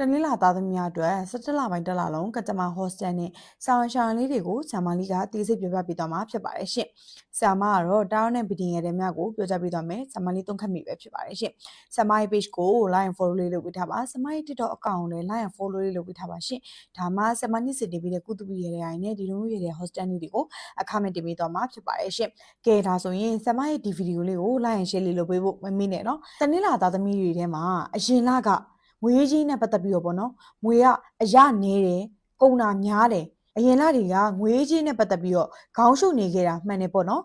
တနင်္လာသားသမီးများအတွက်17လပိုင်းတစ်လလုံးကတမဟော့စတယ်နဲ့ဆောင်းရှောင်းလေးတွေကိုဆာမလီကတီးစိတ်ပြပြပေးသွားမှာဖြစ်ပါတယ်ရှင်။ဆာမကတော့တားနဲ့ဗီဒီယိုတွေများကိုပြောကြပေးသွားမယ်။ဆာမလီသုံးခတ်မိပဲဖြစ်ပါတယ်ရှင်။ဆာမရဲ့ page ကို like and follow လေးလုပ်ပေးထားပါ။ဆာမရဲ့ TikTok account ကိုလည်း like and follow လေးလုပ်ပေးထားပါရှင်။ဒါမှဆာမနှစ်စစ်တင်ပေးတဲ့ကုသပီရတဲ့အိုင်နဲ့ဒီလိုမျိုးရတဲ့ hostel တွေကိုအခမဲ့တင်ပေးသွားမှာဖြစ်ပါတယ်ရှင်။ကဲဒါဆိုရင်ဆာမရဲ့ဒီဗီဒီယိုလေးကို like and share လေးလုပ်ပေးဖို့မမေ့နဲ့နော်။တနင်္လာသားသမီးတွေထဲမှာအရင်လက ငွေကြီးနဲ့ပတ်သက်ပြီးတော့ပေါ့နော်ငွေကအရနေတယ်ကုန်တာများတယ်အရင်လတွေကငွေကြီးနဲ့ပတ်သက်ပြီးတော့ခေါင်းရှုပ်နေခဲ့တာမှန်တယ်ပေါ့နော်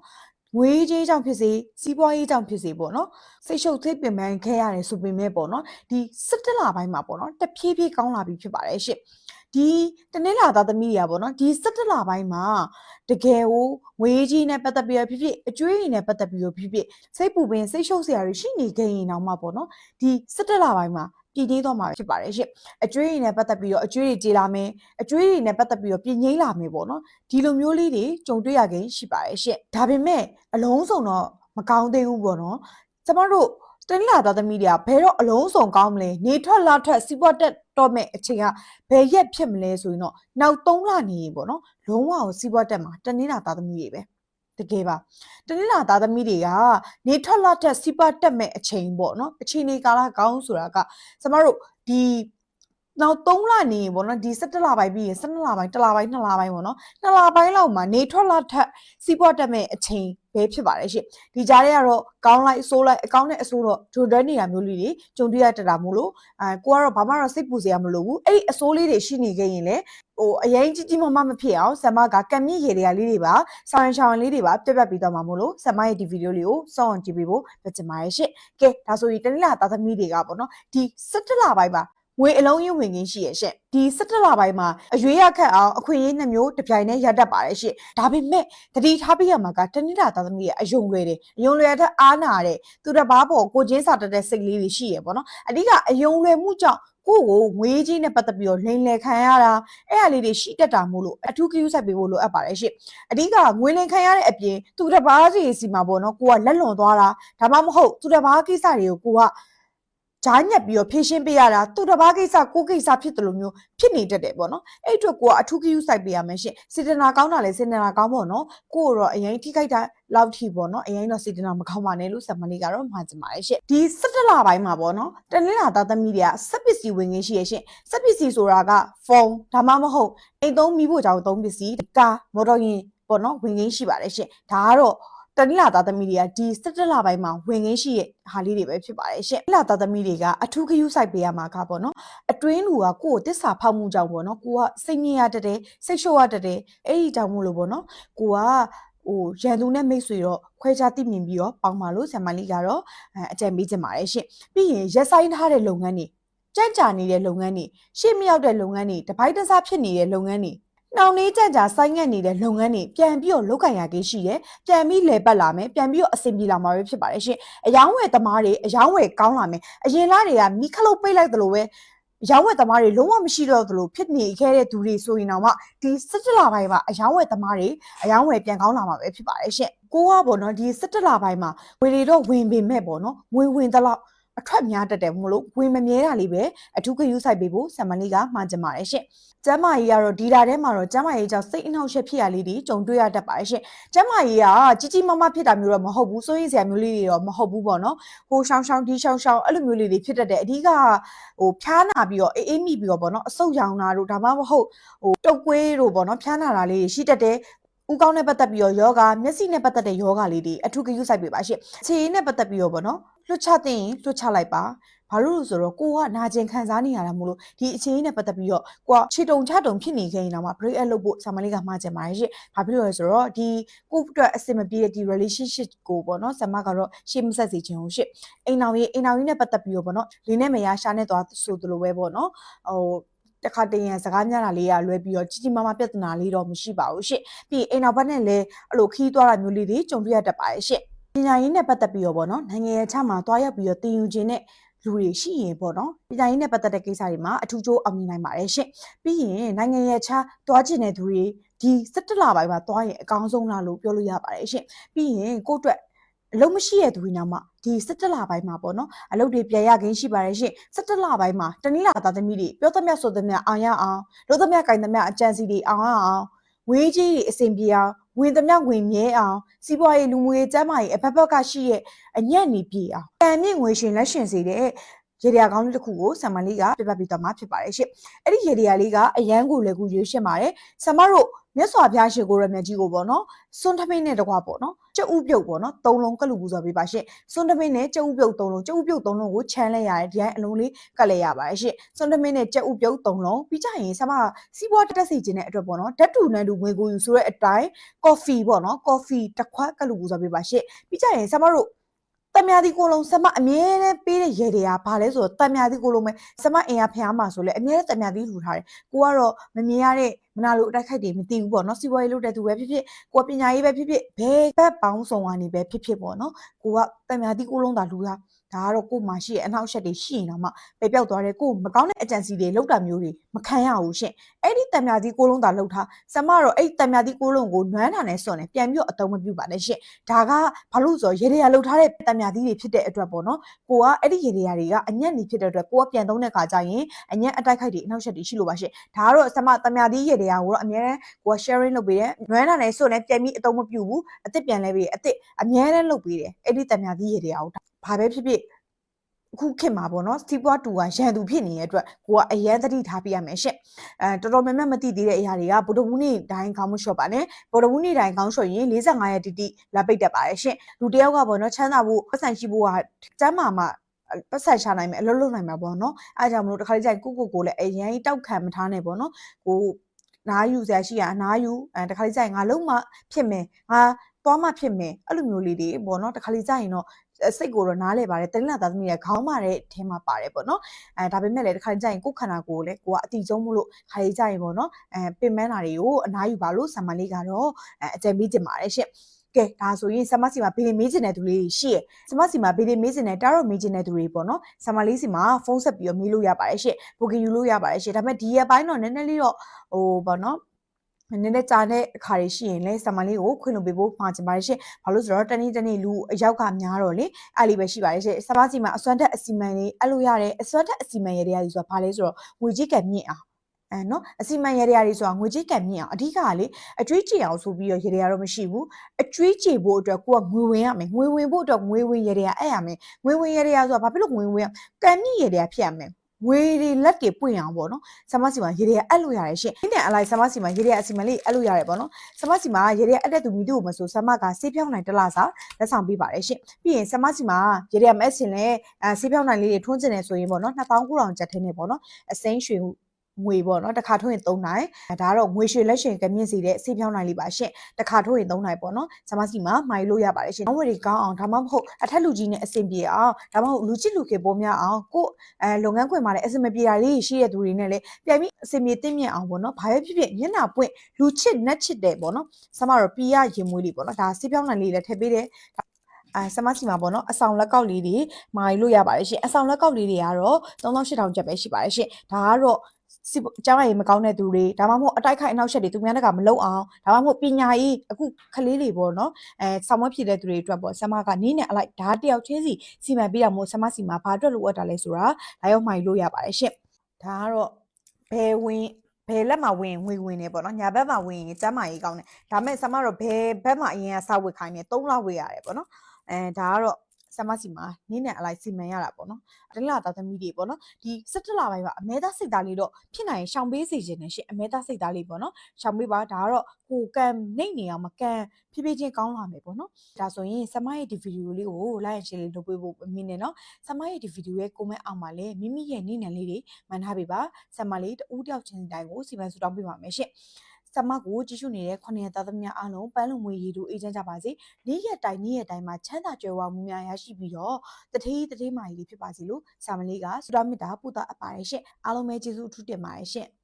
ငွေကြီးကြောင့်ဖြစ်စေစီးပွားရေးကြောင့်ဖြစ်စေပေါ့နော်စိတ်ရှုပ်သိပ်ပင်ပန်းခဲ့ရတယ်ဆိုပေမဲ့ပေါ့နော်ဒီ17လပိုင်းမှာပေါ့နော်တဖြည်းဖြည်းကောင်းလာပြီဖြစ်ပါတယ်ရှင့် ဒီတနေ့လာသားသမီးတွေကပေါ့နော်ဒီ17လပိုင်းမှာတကယ်ကိုငွေကြီးနဲ့ပတ်သက်ပြီးတော့ဖြစ်ဖြစ်အကျွေးရည်နဲ့ပတ်သက်ပြီးတော့ဖြစ်ဖြစ်စိတ်ပူပင်စိတ်ရှုပ်စရာတွေရှိနေခဲ့ရင်တော့မှပေါ့နော်ဒီ17လပိုင်းမှာပြည့်ငိမ့်သွားမှာဖြစ်ပါတယ်ရှင့်အကျွေးတွေနဲ့ပတ်သက်ပြီးတော့အကျွေးတွေကြေလာမယ်အကျွေးတွေနဲ့ပတ်သက်ပြီးတော့ပြည့်ငိမ့်လာမယ်ပေါ့နော်ဒီလိုမျိုးလေးတွေကြုံတွေ့ရခင်ရှိပါတယ်ရှင့်ဒါပေမဲ့အလုံးစုံတော့မကောင်းသေးဘူးပေါ့နော်ကျမတို့ တနင်္လာသားသမီးတွေကဘယ်တော့အလုံးစုံကောင်းမလဲနေထွက်လာထွက်စီးပွားတက်တော့မဲ့အချိန်ကဘယ်ရက်ဖြစ်မလဲဆိုရင်တော့နောက်3လနေရင်ပေါ့နော်လုံးဝကိုစီးပွားတက်မှာတနင်္လာသားသမီးတွေပဲတကယ်ပါတနင်္လာသားသမီးတွေကနေထွက်လာတဲ့စီပါတက်မဲ့အချိန်ပေါ့နော်အချိန်နေကာလကောင်းဆိုတာကကျမတို့ဒီနောက်3လနေရင်ပေါ့နော်ဒီ17လပိုင်းပြီးရင်12လပိုင်း1လပိုင်း2လပိုင်းပေါ့နော်2လပိုင်းလောက်မှာနေထွက်လာထက်စီးပွားတက်မဲ့အချိန် ပဲဖြစ်ပါတယ်ရှင့်ဒီကြားထဲကတော့ကောင်းလိုက်အဆိုးလိုက်အကောင်းနဲ့အဆိုးတော့ဂျွန်ဒရနေတာမျိုးလေးတွေကြုံတွေ့ရတတ်တာမို့လို့အဲကိုကတော့ဘာမှတော့စိတ်ပူစရာမလိုဘူးအဲ့ဒီအဆိုးလေးတွေရှိနေခဲ့ရင်လေဟိုအရင်ကြီးကြီးမမမဖြစ်အောင်ဆမ်မကကံမြင့်ရေတွေကလေးတွေပါဆောင်းရှောင်းလေးတွေပါပြက်ပြက်ပြီးတော့မှာမို့လို့ဆမ်မရဲ့ဒီဗီဒီယိုလေးကိုစောင့်အောင်ကြည့်ပေးဖို့ပြောချင်ပါတယ်ရှင့်ကဲဒါဆိုရင်တနင်္လာသားသမီးတွေကပေါ့နော်ဒီ17လပိုင်းမှာ ငွေအလုံးရင်းဝင်ခင်းရှိရဲ့ရှင့်ဒီ17လပိုင်းမှာအရွေးရခတ်အောင်အခွင့်အရေးနှမျိုးတစ်ပြိုင်တည်းရတတ်ပါတယ်ရှင့်ဒါပေမဲ့တတိထားပြရမှာကတနင်္လာသားသမီးရဲ့အယုံလွယ်တယ်အယုံလွယ်တဲ့အားနာတဲ့သူတစ်ပါးပေါ်ကိုချင်းစာတတ်တဲ့စိတ်လေးတွေရှိရပေါ့နော်အဓိကအယုံလွယ်မှုကြောင့်ကိုယ့်ကိုငွေကြီးနဲ့ပတ်သက်ပြီးတော့လိန်လည်ခံရတာအဲ့အလေးတွေရှိတတ်တာမို့လို့အထူးကယူဆိုင်ပေးဖို့လိုအပ်ပါတယ်ရှင့်အဓိကငွေလိန်ခံရတဲ့အပြင်သူတစ်ပါးစီစီမှာပေါ့နော်ကိုကလက်လွန်သွားတာဒါမှမဟုတ်သူတစ်ပါးကိစ္စတွေကိုကိုက ဂျားညက်ပြီးတော့ဖြည့်ရှင်းပေးရတာသူတစ်ပါးကိစ္စကိုကိစ္စဖြစ်တယ်လို့မျိုးဖြစ်နေတတ်တယ်ပေါ့နော်အဲ့အတွက်ကိုကအထူးကယူဆိုင်ပေးရမယ်ရှင်စေတနာကောင်းတာလေစေတနာကောင်းပေါ့နော်ကိုကတော့အရင်ထိခိုက်တာလောက်ထိပေါ့နော်အရင်တော့စေတနာမကောင်းပါနဲ့လို့ဆမ်မလေးကတော့မှာကြပါတယ်ရှင်ဒီ17လပိုင်းမှာပေါ့နော်တနင်္လာသားသမီးတွေကစက်ပစ္စည်းဝင်ငင်းရှိရရှင်စက်ပစ္စည်းဆိုတာကဖုန်းဒါမှမဟုတ်အိမ်သုံးမိဖို့ကြောင့်သုံးပစ္စည်းကားမော်တော်ယာဉ်ပေါ့နော်ဝင်ငင်းရှိပါတယ်ရှင်ဒါကတော့ တနင်္လာသားသမီးတွေကဒီ17လပိုင်းမှာဝင်ငင်းရှိရဲ့ဟာလေးတွေပဲဖြစ်ပါတယ်ရှင်။တနင်္လာသားသမီးတွေကအထူးခရူးဆိုင်ပေးရမှာကပေါ့နော်။အတွင်းလူကကိုယ့်ကိုတစ္ဆာဖောက်မှုကြောင့်ပေါ့နော်။ကိုကစိတ်ညစ်ရတတ်တယ်စိတ်ရှုပ်ရတတ်တယ်အဲ့ဒီကြောင့်မို့လို့ပေါ့နော်။ကိုကဟိုရန်သူနဲ့မိတ်ဆွေတော့ခွဲခြားသိမြင်ပြီးတော့ပေါင်းပါလို့ဆံမလေးကတော့အကြံပေးချင်ပါတယ်ရှင်။ပြီးရင်ရက်ဆိုင်ထားတဲ့လုပ်ငန်းတွေကြံ့ကြာနေတဲ့လုပ်ငန်းတွေရှေ့မရောက်တဲ့လုပ်ငန်းတွေတပိုင်းတစားဖြစ်နေတဲ့လုပ်ငန်းတွေ နှောင်လေးကြံ့ကြာဆိုင်းငတ်နေတဲ့လုပ်ငန်းတွေပြန်ပြီးတော့လုတ်ကန်ရကိရှိတယ်ပြန်ပြီးလဲပတ်လာမယ်ပြန်ပြီးတော့အဆင်ပြေလာမှာပဲဖြစ်ပါတယ်ရှင်အယောင်းဝယ်သမားတွေအယောင်းဝယ်ကောင်းလာမယ်အရင်လားတွေကမိခလုတ်ပိတ်လိုက်သလိုပဲရောင်းဝယ်သမားတွေလုံးဝမရှိတော့သလိုဖြစ်နေခဲ့တဲ့သူတွေဆိုရင်တော့မှဒီ17လပိုင်းမှာအယောင်းဝယ်သမားတွေအယောင်းဝယ်ပြန်ကောင်းလာမှာပဲဖြစ်ပါတယ်ရှင်ကိုကပေါ့နော်ဒီ17လပိုင်းမှာဝယ်တွေတော့ဝင်ပေမဲ့ပေါ့နော်ဝင်ဝင်တလောက် အထွက်များတတ်တယ်မလို့ဝင်မမြဲတာလေးပဲအထူးကယူဆိုင်ပေးဖို့ဆမ်မလေးကမှာကျင်ပါတယ်ရှင့်ကျမ်းမာရေးကတော့ဒီတာထဲမှာတော့ကျမ်းမာရေးကြောင့်စိတ်အနှောက်အယှက်ဖြစ်ရလေးတွေကြုံတွေ့ရတတ်ပါတယ်ရှင့်ကျမ်းမာရေးကကြီးကြီးမားမားဖြစ်တာမျိုးတော့မဟုတ်ဘူးစိုးရိမ်စရာမျိုးလေးတွေတော့မဟုတ်ဘူးပေါ့နော်ဟိုရှောင်းရှောင်းဒီရှောင်းရှောင်းအဲ့လိုမျိုးလေးတွေဖြစ်တတ်တယ်အဓိကဟိုဖျားနာပြီးတော့အေးအေးမိပြီးတော့ပေါ့နော်အဆုတ်ရောင်တာတို့ဒါမှမဟုတ်ဟိုတုပ်ကွေးတို့ပေါ့နော်ဖျားနာတာလေးရှိတတ်တယ်ဥကောင်းနဲ့ပတ်သက်ပြီးတော့ယောဂမျက်စိနဲ့ပတ်သက်တဲ့ယောဂလေးတွေအထူးဂရုစိုက်ပေးပါရှင့်ခြေရင်းနဲ့ပတ်သက်ပြီးတော့ပေါ့နော် လွှတ်ချတဲ့ရင်လွှတ်ချလိုက်ပါဘာလို့လဲဆိုတော့ကိုကနာကျင်ခံစားနေရတာမို့လို့ဒီအခြေအနေနဲ့ပတ်သက်ပြီးတော့ကိုကခြေတုံချတုံဖြစ်နေခဲ့ရင်တော့မှ break up လုပ်ဖို့ဆာမလေးကမှားကြပါရဲ့ရှင့်။ဘာဖြစ်လို့လဲဆိုတော့ဒီကိုအတွက်အဆင်မပြေတဲ့ဒီ relationship ကိုပေါ့နော်ဆာမကတော့ရှေ့မဆက်စေချင်ဘူးရှင့်။အိမ်အောင်ရေးအိမ်အောင်ရေးနဲ့ပတ်သက်ပြီးတော့ပေါ့နော်လင်းနဲ့မရရှာနဲ့သွားဆိုသလိုပဲပေါ့နော်။ဟိုတခါတည်းရန်စကားများတာလေးရလွဲပြီးတော့ကြီးကြီးမားမားပြဿနာလေးတော့မရှိပါဘူးရှင့်ပြီးအိမ်နောက်ဘက်နဲ့လည်းအဲ့လိုခီးသွားတာမျိုးလေးတွေကြုံတွေ့ရတတ်ပါရဲ့ရှင့် ပညာရေးနဲ့ပတ်သက်ပြီးတော့ပေါ့နော်နိုင်ငံရေးချမှာတွားရောက်ပြီးတော့တင်ယူခြင်းနဲ့လူတွေရှိရင်ပေါ့နော်ပညာရေးနဲ့ပတ်သက်တဲ့ကိစ္စတွေမှာအထူးကျိုးအောင်မြင်နိုင်ပါတယ်ရှင့်ပြီးရင်နိုင်ငံရေးချတွားကျင်တဲ့သူတွေဒီ17လပိုင်းမှာတွားရင်အကောင်းဆုံးလားလို့ပြောလို့ရပါတယ်ရှင့်ပြီးရင်ကိုယ့်အတွက်အလုံးမရှိရတဲ့သူတွေနောက်မှာဒီ17လပိုင်းမှာပေါ့နော်အလုပ်တွေပြန်ရခင်းရှိပါတယ်ရှင်17လပိုင်းမှာတနည်းလာသားသမီးတွေပြောသမျှဆိုသမျှအောင်ရအောင်လို့သမျှကင်သမျှအကြံစီတွေအောင်ရအောင်ဝေးကြီးတွေအစဉ်ပြေအောင် ဝင်သမျှဝင်မြဲအောင်စီးပွားရေးလူမှုရေးကျန်းမာရေးအဖက်ဖက်ကရှိရဲ့အညံ့နေပြေအောင်တန်မြင့်ငွေရှင်လက်ရှင်စေတဲ့ရေဒီယာကောင်းလေးတစ်ခုကိုဆမ်မလေးကပြပပြီးတော့မှဖြစ်ပါတယ်ရှင်အဲ့ဒီရေဒီယာလေးကအရန်ကိုလည်းကူရွေးရှင်းပါတယ်ဆမ်မတို့ မြတ်စွာဘုရားရှင်ကိုရမြတ်ကြီးကိုပေါ့နော်စွန်းထမင်းနဲ့တကွာပေါ့နော်ကျုပ်ဥပြုတ်ပေါ့နော်သုံးလုံးကလူပူဇော်ပေးပါရှင့်စွန်းထမင်းနဲ့ကျုပ်ဥပြုတ်သုံးလုံးကျုပ်ဥပြုတ်သုံးလုံးကိုချမ်းလဲရတယ်ဒီတိုင်းအလုံးလေးကတ်လဲရပါတယ်ရှင့်စွန်းထမင်းနဲ့ကျုပ်ဥပြုတ်သုံးလုံးပြီးကြရင်ဆမစီးပွားတက်စီခြင်းတဲ့အတွက်ပေါ့နော်ဓာတ်တူနန်းတူငွေကိုယူဆိုတဲ့အတိုင်းကော်ဖီပေါ့နော်ကော်ဖီတစ်ခွက်ကလူပူဇော်ပေးပါရှင့်ပြီးကြရင်ဆမတို့ တမယာဒီကိုလုံးစမအမြဲတမ်းပေးတဲ့ရေတွေကဘာလဲဆိုတော့တမယာဒီကိုလုံးပဲစမအင်ရဖျားမှာဆိုလဲအမြဲတမ်းတမယာဒီထူထားတယ်ကိုကတော့မမြင်ရတဲ့မနာလိုအတိုက်ခိုက်တွေမသိဘူးပေါ့နော်စီးပွားရေးလုပ်တဲ့သူပဲဖြစ်ဖြစ်ကိုကပညာရေးပဲဖြစ်ဖြစ်ဘယ်ဘက်ပေါင်းစုံကနေပဲဖြစ်ဖြစ်ပေါ့နော်ကိုကတမယာဒီကိုလုံးသာလူသား ဒါကတော့ကို့မှာရှိရဲ့အနောက်ရှက်တွေရှိရင်တော့မှပဲပြောက်သွားတယ်ကို့မကောင်းတဲ့အကြံစီတွေလောက်တာမျိုးတွေမခံရဘူးရှင်အဲ့ဒီတံမြာသီးကိုလုံးသာလောက်ထားဆမတော့အဲ့ဒီတံမြာသီးကိုလုံးကိုနွမ်းတာနဲ့စွန့်နေပြန်ပြီးတော့အတုံးမပြုတ်ပါနဲ့ရှင်ဒါကဘာလို့ဆိုရေရေရလောက်ထားတဲ့တံမြာသီးတွေဖြစ်တဲ့အတွက်ပေါ့နော်ကိုကအဲ့ဒီရေရေရတွေကအညံ့နေဖြစ်တဲ့အတွက်ကိုကပြန်သုံးတဲ့ခါကျရင်အညံ့အတိုက်ခိုက်တွေအနောက်ရှက်တွေရှိလို့ပါရှင်ဒါကတော့ဆမတံမြာသီးရေရေရကိုတော့အများနဲ့ကိုက sharing လုပ်ပေးတယ်နွမ်းတာနဲ့စွန့်နေပြန်ပြီးအတုံးမပြုတ်ဘူးအစ်စ်ပြန်လဲပေးတယ်အစ်စ်အများနဲ့လုပ်ပေးတယ်အဲ့ဒီတံမြာသီးရေရေရကို ဘာပဲဖြစ်ဖြစ်အခုခေတ်မှာပေါ့နော်စီးပွားတူကရန်သူဖြစ်နေတဲ့အတွက်ကိုကအရန်သတိထားပြရမယ်ရှင့်အဲတော်တော်များများမသိသေးတဲ့အရာတွေကဗုဒ္ဓဘူးနေ့တိုင်းခေါင်းမလျှော့ပါနဲ့ဗုဒ္ဓဘူးနေ့တိုင်းခေါင်းလျှော့ရင်45ရက်တိတိလာပိတ်တတ်ပါတယ်ရှင့်လူတယောက်ကပေါ့နော်ချမ်းသာဖို့ပတ်စံရှိဖို့ကကျမ်းမာမှာပတ်ဆက်ရှာနိုင်မယ်အလုပ်လုပ်နိုင်မှာပေါ့နော်အဲဒါကြောင့်မလို့တခါလေးကျရင်ကိုကိုကိုလည်းအရင်တောက်ခံမထားနဲ့ပေါ့နော်ကိုနားယူစရာရှိရအနားယူအဲတခါလေးကျရင်ငါလုံးမဖြစ်မယ်ငါသွားမှဖြစ်မယ်အဲ့လိုမျိုးလေးတွေပေါ့နော်တခါလေးကျရင်တော့ စိတ်ကိုတော့နားလဲပါတယ်တလင်းလာသားသမီးရဲ့ခေါင်းမာတဲ့အထဲမှာပါတယ်ပေါ့နော်အဲဒါပေမဲ့လည်းတစ်ခါကြရင်ကိုယ်ခန္ဓာကိုယ်လည်းကိုကအတိကျုံမို့လို့ခါရီကြရင်ပေါ့နော်အဲပင်မန်းတာတွေကိုအနားယူပါလို့ဆံမလေးကတော့အဲအကြံပေးချင်ပါတယ်ရှင့်ကဲဒါဆိုရင်ဆမစီမှာဘေးမေးချင်တဲ့သူလေးရှိရဆမစီမှာဘေးမေးချင်တဲ့တာရော့မေးချင်တဲ့သူတွေပေါ့နော်ဆမလေးစီမှာဖုန်းဆက်ပြီးတော့မေးလို့ရပါတယ်ရှင့်ဘိုကင်ယူလို့ရပါတယ်ရှင့်ဒါပေမဲ့ဒီရက်ပိုင်းတော့နည်းနည်းလေးတော့ဟိုပေါ့နော် နည်းနည်းကြာတဲ့အခါတွေရှိရင်လည်းဆမ်မလေးကိုခွင့်လို့ပေးဖို့မှာချင်ပါတယ်ရှင်။ဘာလို့ဆိုတော့တနေ့တနေ့လူအယောက်ကများတော့လေအဲ့လေးပဲရှိပါတယ်ရှင်။ဆမ်မစီမှာအစွမ်းတက်အစီမံလေးအဲ့လိုရတယ်အစွမ်းတက်အစီမံရတဲ့ရာကြီးဆိုတာဘာလဲဆိုတော့ငွေကြီးကမြင့်အောင်အဲနော်အစီမံရရတွေဆိုတာငွေကြေးကံမြင့်အောင်အဓိကကလေအကျွေးကြေအောင်ဆိုပြီးတော့ရရတော့မရှိဘူးအကျွေးကြေဖို့အတွက်ကိုကငွေဝင်ရမယ်ငွေဝင်ဖို့အတွက်ငွေဝင်ရရအဲ့ရမယ်ငွေဝင်ရရဆိုတာဘာဖြစ်လို့ငွေဝင်ရကံမြင့်ရရဖြစ်ရမယ် ငွေတွေလက်တွေပွင့်အောင်ပေါ့နော်ဆမစီမှာရေတွေအပ်လို့ရတယ်ရှင့်ဒီနဲ့အလိုက်ဆမစီမှာရေတွေအစီမလေးအပ်လို့ရတယ်ပေါ့နော်ဆမစီမှာရေတွေအပ်တဲ့သူမိတို့မဆိုဆမကဆေးဖြောင်းနိုင်တလားစာလက်ဆောင်ပေးပါတယ်ရှင့်ပြီးရင်ဆမစီမှာရေတွေမအပ်စင်လဲအဲဆေးဖြောင်းနိုင်လေးတွေထွန်းကျင်နေဆိုရင်ပေါ့နော်2900ကျပ်ထင်းနေပေါ့နော်အစိမ်းရွှေ ငွေပေါ့နော်တစ်ခါထုတ်ရင်3နိုင်ဒါကတော့ငွေရွှေလက်ရှင်ကမြင့်စီတဲ့ဆေးဖြောင်းနိုင်လေးပါရှင့်တစ်ခါထုတ်ရင်3နိုင်ပေါ့နော်ဇမစီမှာမိုင်လို့ရပါတယ်ရှင်။အဝယ်တွေကောင်းအောင်ဒါမှမဟုတ်အထက်လူကြီးနဲ့အဆင်ပြေအောင်ဒါမှမဟုတ်လူချစ်လူခေပေါ်များအောင်ကိုအဲလုပ်ငန်းခွင်မှာလည်းအဆင်မပြေတာလေးရှိတဲ့သူတွေနဲ့လည်းပြန်ပြီးအဆင်ပြေတင့်မြင့်အောင်ပေါ့နော်။ဘာပဲဖြစ်ဖြစ်မျက်နှာပွင့်လူချစ်နက်ချစ်တယ်ပေါ့နော်။ဆမတော့ပီရရင်မွေးလေးပေါ့နော်။ဒါဆေးဖြောင်းနိုင်လေးလည်းထည့်ပေးတယ်အဲဆမစီမှာပေါ့နော်အဆောင်လက်ကောက်လေးတွေမာရီလို့ရပါတယ်ရှင်အဆောင်လက်ကောက်လေးတွေကတော့3800ကျပ်ပဲရှိပါတယ်ရှင်ဒါကတော့ စီကျောင်းရည်မကောင်းတဲ့သူတွေဒါမှမဟုတ်အတိုက်ခိုက်အနောက်ရှက်တွေသူများတကမလုံအောင်ဒါမှမဟုတ်ပညာရေးအခုခလေးတွေပေါ့နော်အဲဆောင်းမဖြစ်တဲ့သူတွေအတွက်ပေါ့ဆမကနင်းနဲ့အလိုက်ဓာတ်တယောက်ချင်းစီစီမံပေးတာမို့ဆမစီမှာဘာအတွက်လိုအပ်တာလဲဆိုတာလာရောက်မှိုင်လို့ရပါတယ်ရှင့်ဒါကတော့ဘယ်ဝင်ဘယ်လက်မှာဝင်ငွေဝင်နေပေါ့နော်ညာဘက်မှာဝင်ရင်ကျမ်းမာရေးကောင်းတယ်ဒါမဲ့ဆမတော့ဘယ်ဘက်မှာအရင်ကစဝစ်ခိုင်းနေ3လဝေးရတယ်ပေါ့နော်အဲဒါကတော့ ဆမ်မစီမှာနင်းနဲ့အလိုက်စီမံရတာပေါ့နော်အတင်းလာသားသမီးတွေပေါ့နော်ဒီ17လပိုင်းမှာအမဲသားစိတ်သားလေးတော့ဖြစ်နိုင်ရှောင်ပေးစီခြင်းနဲ့ရှင်အမဲသားစိတ်သားလေးပေါ့နော်ရှောင်ပေးပါဒါကတော့ကိုကံနှိတ်နေအောင်မကံဖြည်းဖြည်းချင်းကောင်းလာမယ်ပေါ့နော်ဒါဆိုရင်ဆမ်မရဲ့ဒီဗီဒီယိုလေးကို like share လေးလုပ်ပေးဖို့မင်းနဲ့နော်ဆမ်မရဲ့ဒီဗီဒီယိုရဲ့ comment အောက်မှာလည်းမိမိရဲ့နည်းနံလေးတွေမှန်ထားပေးပါဆမ်မလေးတူးတယောက်ချင်းတိုင်းကိုစီမံစုတောင်းပေးပါမယ်ရှင် ဆမကိုကြည့်ရှုနေတဲ့ခုနှစ်သားသမီးအားလုံးပန်းလုံမွေရည်တို့အေးချမ်းကြပါစေ။နေ့ရက်တိုင်းနေ့ရက်တိုင်းမှာချမ်းသာကြွယ်ဝမှုများရရှိပြီးတော့တထေးတထေးမာကြီးဖြစ်ပါစေလို့ဆာမလေးကဆုတောင်းမေတ္တာပို့သအပ်ပါတယ်ရှင့်။အားလုံးပဲကျေးဇူးအထူးတင်ပါတယ်ရှင့်။